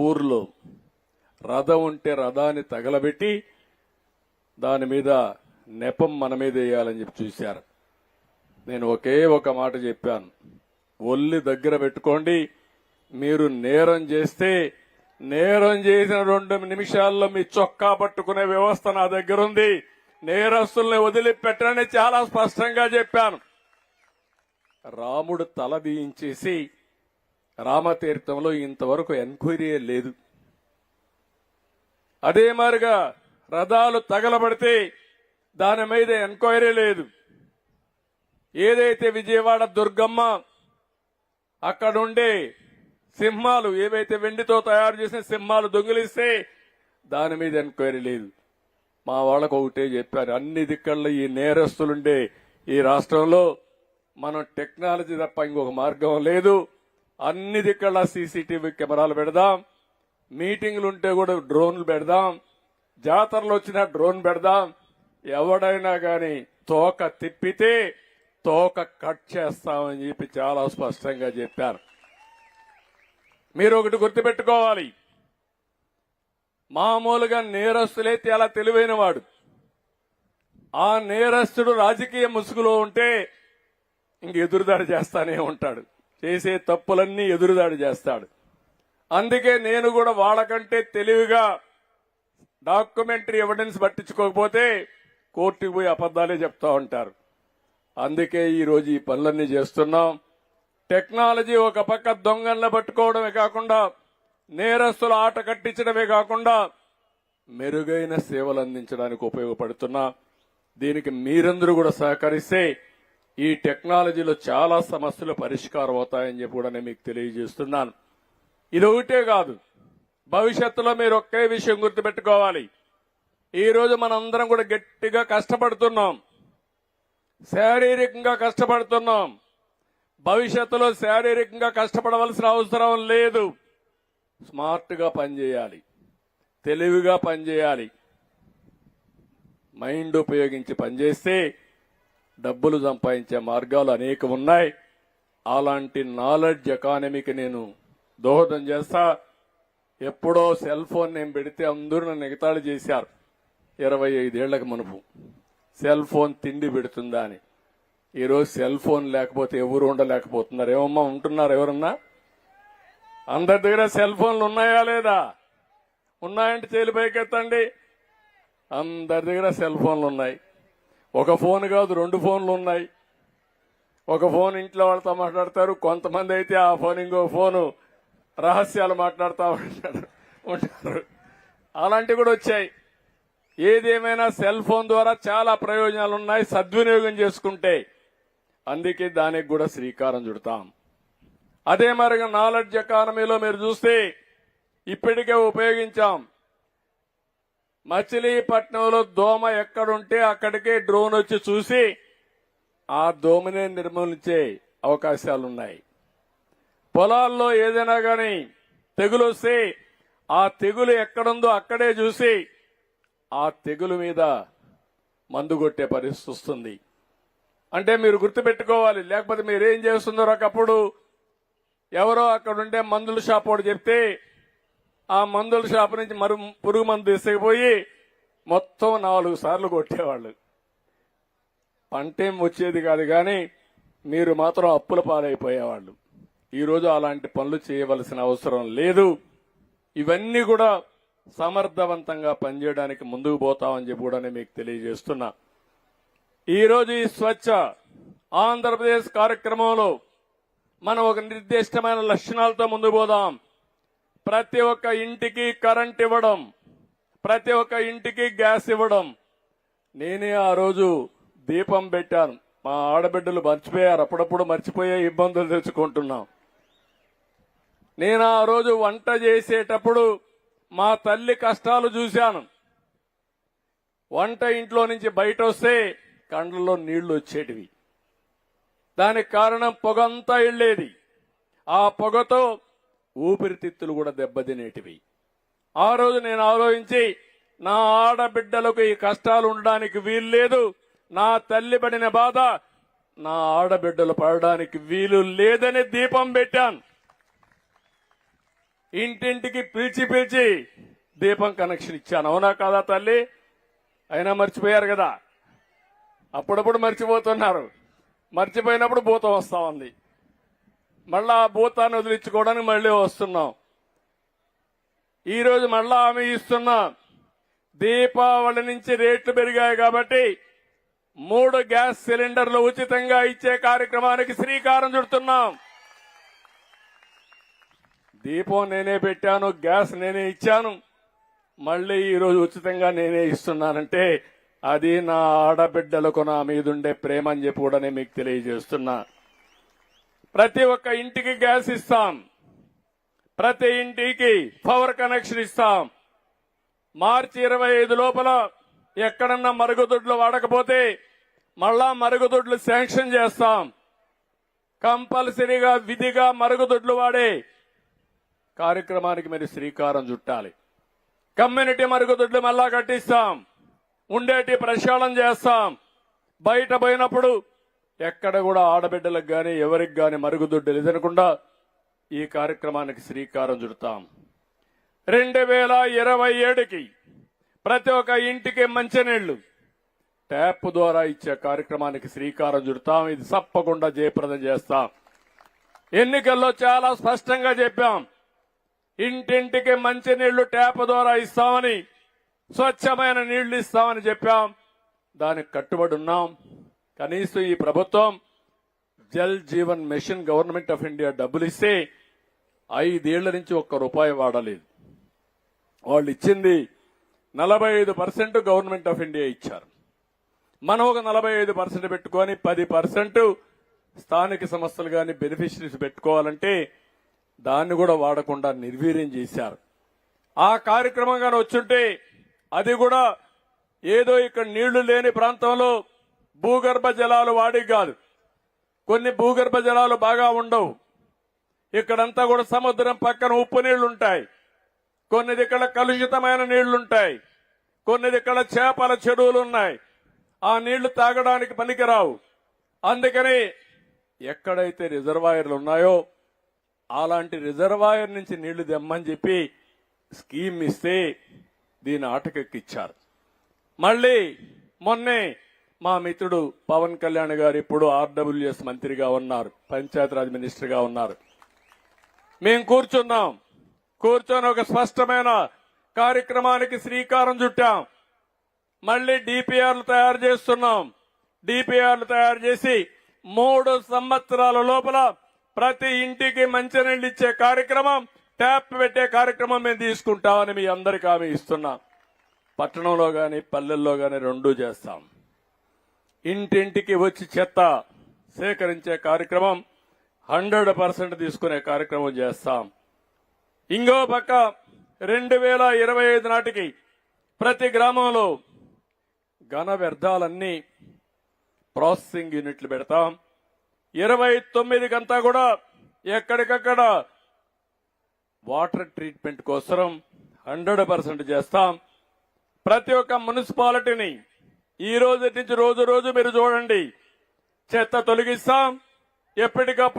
ఊర్లో రథం ఉంటే రథాన్ని తగలబెట్టి దాని మీద నెపం మన మీద వేయాలని చెప్పి చూశారు. నేను ఒకే ఒక మాట చెప్పాను. ఒల్లి దగ్గర పెట్టుకోండి. మీరు నేరం చేస్తే నేరం చేసిన రెండు నిమిషాల్లో మీ చొక్కా పట్టుకునే వ్యవస్థ నా దగ్గర ఉంది. నేరస్తుల్ని వదిలిపెట్టని చాలా స్పష్టంగా చెప్పాను. రాముడు తల దీయించేసి రామతీర్థంలో ఇంతవరకు ఎంక్వైరీ లేదు. అదే మారిగా రథాలు తగలబడితే దాని మీద ఎంక్వైరీ లేదు. ఏదైతే విజయవాడ దుర్గమ్మ అక్కడుండే సింహాలు ఏవైతే వెండితో తయారు చేసిన సింహాలు దొంగిలిస్తే దాని మీద ఎంక్వైరీ లేదు. మా వాళ్ళకు ఒకటే చెప్పారు అన్ని దిక్కల్లో ఈ నేరస్తులుండే ఈ రాష్ట్రంలో మనం టెక్నాలజీ తప్ప ఇంకొక మార్గం లేదు. అన్ని దిక్కల సీసీటీవీ కెమెరాలు పెడదాం. మీటింగ్లు ఉంటే కూడా డ్రోన్లు పెడదాం. జాతరలు వచ్చినా డ్రోన్ పెడదాం. ఎవడైనా కానీ తోక తిప్పితే తోక కట్ చేస్తామని చెప్పి చాలా స్పష్టంగా చెప్పారు. మీరు ఒకటి గుర్తుపెట్టుకోవాలి. మామూలుగా నేరస్తులైతే చాలా తెలివైన వాడు ఆ నేరస్తుడు రాజకీయ ముసుగులో ఉంటే ఇంక ఎదురుదారి చేస్తానే ఉంటాడు. చేసే తప్పులన్నీ ఎదురుదాడి చేస్తాడు. అందుకే నేను కూడా వాళ్ళకంటే తెలివిగా డాక్యుమెంటరీ ఎవిడెన్స్ పట్టించుకోకపోతే కోర్టుకు పోయి అబద్దాలే చెప్తా ఉంటారు. అందుకే ఈరోజు ఈ పనులన్నీ చేస్తున్నాం. టెక్నాలజీ ఒక పక్క దొంగలను పట్టుకోవడమే కాకుండా నేరస్తుల ఆట కట్టించడమే కాకుండా మెరుగైన సేవలు అందించడానికి ఉపయోగపడుతున్నా. దీనికి మీరందరూ కూడా సహకరిస్తే ఈ టెక్నాలజీలో చాలా సమస్యలు పరిష్కారం అవుతాయని చెప్పి కూడా నేను మీకు తెలియజేస్తున్నాను. ఇది ఒకటే కాదు. భవిష్యత్తులో మీరు ఒకే విషయం గుర్తుపెట్టుకోవాలి. ఈరోజు మనందరం కూడా గట్టిగా కష్టపడుతున్నాం. శారీరకంగా కష్టపడుతున్నాం. భవిష్యత్తులో శారీరకంగా కష్టపడవలసిన అవసరం లేదు. స్మార్ట్గా పనిచేయాలి. తెలివిగా పనిచేయాలి. మైండ్ ఉపయోగించి పనిచేస్తే డబ్బులు సంపాదించే మార్గాలు అనేకం ఉన్నాయి అలాంటి నాలెడ్జ్ ఎకానమీకి నేను దోహదం చేస్తా. ఎప్పుడో సెల్ ఫోన్ నేను పెడితే అందరూ నన్ను ఎగతాళి చేశారు. ఇరవై ఐదేళ్ళకు మునుపు. సెల్ ఫోన్ తిండి పెడుతుందా అని. ఈరోజు సెల్ ఫోన్ లేకపోతే ఎవరు ఉండలేకపోతున్నారు. ఏమమ్మా ఉంటున్నారు ఎవరన్నా? అందరి దగ్గర సెల్ ఫోన్లు ఉన్నాయా లేదా? ఉన్నాయంటే చేలు పైకెత్తండి. అందరి దగ్గర సెల్ ఫోన్లు ఉన్నాయి. ఒక ఫోన్ కాదు రెండు ఫోన్లు ఉన్నాయి. ఒక ఫోన్ ఇంట్లో వాళ్ళతో మాట్లాడతారు కొంతమంది అయితే ఆ ఫోన్ ఇంకో ఫోను రహస్యాలు మాట్లాడుతూ ఉంటారు. ఉంటారు. అలాంటివి కూడా వచ్చాయి. ఏదేమైనా సెల్ ఫోన్ ద్వారా చాలా ప్రయోజనాలు ఉన్నాయి సద్వినియోగం చేసుకుంటే. అందుకే దానికి కూడా శ్రీకారం చుడతాం. అదే మరిగా నాలెడ్జ్ ఎకానమీలో మీరు చూస్తే ఇప్పటికే ఉపయోగించాం. మచిలీపట్నంలో దోమ ఎక్కడుంటే అక్కడికే డ్రోన్ వచ్చి చూసి ఆ దోమనే నిర్మూలించే అవకాశాలున్నాయి. పొలాల్లో ఏదైనా కానీ తెగులు వస్తే ఆ తెగులు ఎక్కడుందో అక్కడే చూసి ఆ తెగులు మీద మందు కొట్టే పరిస్థితి వస్తుంది. అంటే మీరు గుర్తుపెట్టుకోవాలి లేకపోతే మీరేం చేస్తున్నారో ఒకప్పుడు ఎవరో అక్కడ ఉండే మందుల షాప్ వాడు చెప్తే ఆ మందుల షాప్ నుంచి మరు పురుగు మందు తీసుకుపోయి మొత్తం నాలుగు సార్లు కొట్టేవాళ్ళు. పంటేం వచ్చేది కాదు కానీ మీరు మాత్రం అప్పుల పాలైపోయేవాళ్ళు. ఈరోజు అలాంటి పనులు చేయవలసిన అవసరం లేదు. ఇవన్నీ కూడా సమర్థవంతంగా పనిచేయడానికి ముందుకు పోతామని చెప్పి కూడా నేను మీకు తెలియజేస్తున్నా. ఈరోజు ఈ స్వచ్ఛ ఆంధ్రప్రదేశ్ కార్యక్రమంలో మనం ఒక నిర్దిష్టమైన లక్షణాలతో ముందు పోదాం. ప్రతి ఒక్క ఇంటికి కరెంట్ ఇవ్వడం ప్రతి ఒక్క ఇంటికి గ్యాస్ ఇవ్వడం నేనే ఆ రోజు దీపం పెట్టాను. మా ఆడబిడ్డలు మర్చిపోయారు. అప్పుడప్పుడు మర్చిపోయే ఇబ్బందులు తెచ్చుకుంటున్నాం. నేను ఆ రోజు వంట చేసేటప్పుడు మా తల్లి కష్టాలు చూశాను. వంట ఇంట్లో నుంచి బయట వస్తే కండ్లలో నీళ్ళు వచ్చేటివి. దానికి కారణం పొగంతా వెళ్ళేది. ఆ పొగతో ఊపిరితిత్తులు కూడా దెబ్బతినేటివి. ఆ రోజు నేను ఆలోచించి నా ఆడబిడ్డలకు ఈ కష్టాలు ఉండడానికి వీలు లేదు నా తల్లి పడిన బాధ నా ఆడబిడ్డలు పడడానికి వీలు లేదని దీపం పెట్టాను. ఇంటింటికి పిలిచి పిలిచి దీపం కనెక్షన్ ఇచ్చాను. అవునా కాదా తల్లి? అయినా మర్చిపోయారు కదా? అప్పుడప్పుడు మర్చిపోతున్నారు. మర్చిపోయినప్పుడు భూతం వస్తా ఉంది. మళ్ళా ఆ భూతాన్ని వదిలించుకోవడానికి మళ్ళీ వస్తున్నాం. ఈరోజు మళ్ళా ఆమె ఇస్తున్నాం దీపావళి నుంచి రేట్లు పెరిగాయి కాబట్టి మూడు గ్యాస్ సిలిండర్లు ఉచితంగా ఇచ్చే కార్యక్రమానికి శ్రీకారం చుడుతున్నాం. దీపం నేనే పెట్టాను గ్యాస్ నేనే ఇచ్చాను మళ్ళీ ఈరోజు ఉచితంగా నేనే ఇస్తున్నానంటే అది నా ఆడబిడ్డలకు నా మీదుండే ప్రేమ అని చెప్పి కూడా నేను మీకు తెలియజేస్తున్నా. ప్రతి ఒక్క ఇంటికి గ్యాస్ ఇస్తాం. ప్రతి ఇంటికి పవర్ కనెక్షన్ ఇస్తాం. మార్చి ఇరవై ఐదు లోపల ఎక్కడన్నా మరుగుదొడ్లు వాడకపోతే మళ్ళా మరుగుదొడ్లు శాంక్షన్ చేస్తాం. కంపల్సరీగా విధిగా మరుగుదొడ్లు వాడే కార్యక్రమానికి మీరు శ్రీకారం చుట్టాలి. కమ్యూనిటీ మరుగుదొడ్లు మళ్ళా కట్టిస్తాం. ఉండేటి ప్రక్షాళన చేస్తాం. బయట పోయినప్పుడు ఎక్కడ కూడా ఆడబిడ్డలకు కానీ ఎవరికి కానీ మరుగుదొడ్డు లేదనకుండా ఈ కార్యక్రమానికి శ్రీకారం చుడతాం. రెండు వేల ఇరవై ఏడుకి ప్రతి ఒక్క ఇంటికి మంచినీళ్ళు ట్యాప్ ద్వారా ఇచ్చే కార్యక్రమానికి శ్రీకారం చుడతాం. ఇది తప్పకుండా జయప్రదం చేస్తాం. ఎన్నికల్లో చాలా స్పష్టంగా చెప్పాం. ఇంటింటికి మంచినీళ్ళు ట్యాప్ ద్వారా ఇస్తామని స్వచ్ఛమైన నీళ్ళు ఇస్తామని చెప్పాం. దానికి కట్టుబడి ఉన్నాం. కనీసం ఈ ప్రభుత్వం Jal Jeevan mission government of India డబ్బులు ఇస్తే ఐదేళ్ళ నుంచి ఒక్క రూపాయి వాడలేదు. వాళ్ళు ఇచ్చింది నలభై ఐదు పర్సెంట్ గవర్నమెంట్ ఆఫ్ ఇండియా ఇచ్చారు. మనం ఒక నలభై ఐదు పర్సెంట్ పెట్టుకొని పది పర్సెంట్ స్థానిక సంస్థలు కానీ బెనిఫిషరీస్ పెట్టుకోవాలంటే దాన్ని కూడా వాడకుండా నిర్వీర్యం చేశారు. ఆ కార్యక్రమం కానీ వచ్చుంటే అది కూడా ఏదో ఇక్కడ నీళ్ళు లేని ప్రాంతంలో భూగర్భ జలాలు వాడి కాదు. కొన్ని భూగర్భ జలాలు బాగా ఉండవు. ఇక్కడంతా కూడా సముద్రం పక్కన ఉప్పు నీళ్ళుంటాయి. కొన్ని ఇక్కడ కలుషితమైన నీళ్ళుంటాయి. కొన్ని ఇక్కడ చేపల చెరువులు ఉన్నాయి ఆ నీళ్ళు తాగడానికి పనికిరావు. అందుకని ఎక్కడైతే రిజర్వాయర్లు ఉన్నాయో అలాంటి రిజర్వాయర్ నుంచి నీళ్ళు తెమ్మని చెప్పి స్కీమ్ ఇస్తే దీని ఆటకెక్కిచ్చారు. మళ్ళీ మొన్నే మా మిత్రుడు పవన్ కళ్యాణ్ గారు ఇప్పుడు ఆర్డబ్ల్యూఎస్ మంత్రిగా ఉన్నారు పంచాయతీరాజ్ మినిస్టర్గా ఉన్నారు. మేము కూర్చున్నాం. కూర్చొని ఒక స్పష్టమైన కార్యక్రమానికి శ్రీకారం చుట్టాం. మళ్ళీ డిపిఆర్లు తయారు చేస్తున్నాం. డిపిఆర్లు తయారు చేసి మూడు సంవత్సరాల లోపల ప్రతి ఇంటికి మంచినీళ్ళు ఇచ్చే కార్యక్రమం ట్యాప్ పెట్టే కార్యక్రమం మేము తీసుకుంటామని మీ అందరికీ హామీ ఇస్తున్నాం. పట్టణంలో కానీ పల్లెల్లో కానీ రెండూ చేస్తాం. ఇంటింటికి వచ్చి చెత్త సేకరించే కార్యక్రమం హండ్రెడ్ పర్సెంట్ తీసుకునే కార్యక్రమం చేస్తాం. ఇంకో పక్క రెండు వేల ఇరవై ఐదు నాటికి ప్రతి గ్రామంలో ఘన వ్యర్థాలన్నీ ప్రాసెసింగ్ యూనిట్లు పెడతాం. ఇరవై తొమ్మిదికంతా కూడా ఎక్కడికక్కడ వాటర్ ట్రీట్మెంట్ కోసం హండ్రెడ్ పర్సెంట్ చేస్తాం. ప్రతి ఒక్క మున్సిపాలిటీని ఈ రోజు నుంచి రోజు రోజు మీరు చూడండి. చెత్త తొలగిస్తాం. ఎప్పటికప్పుడు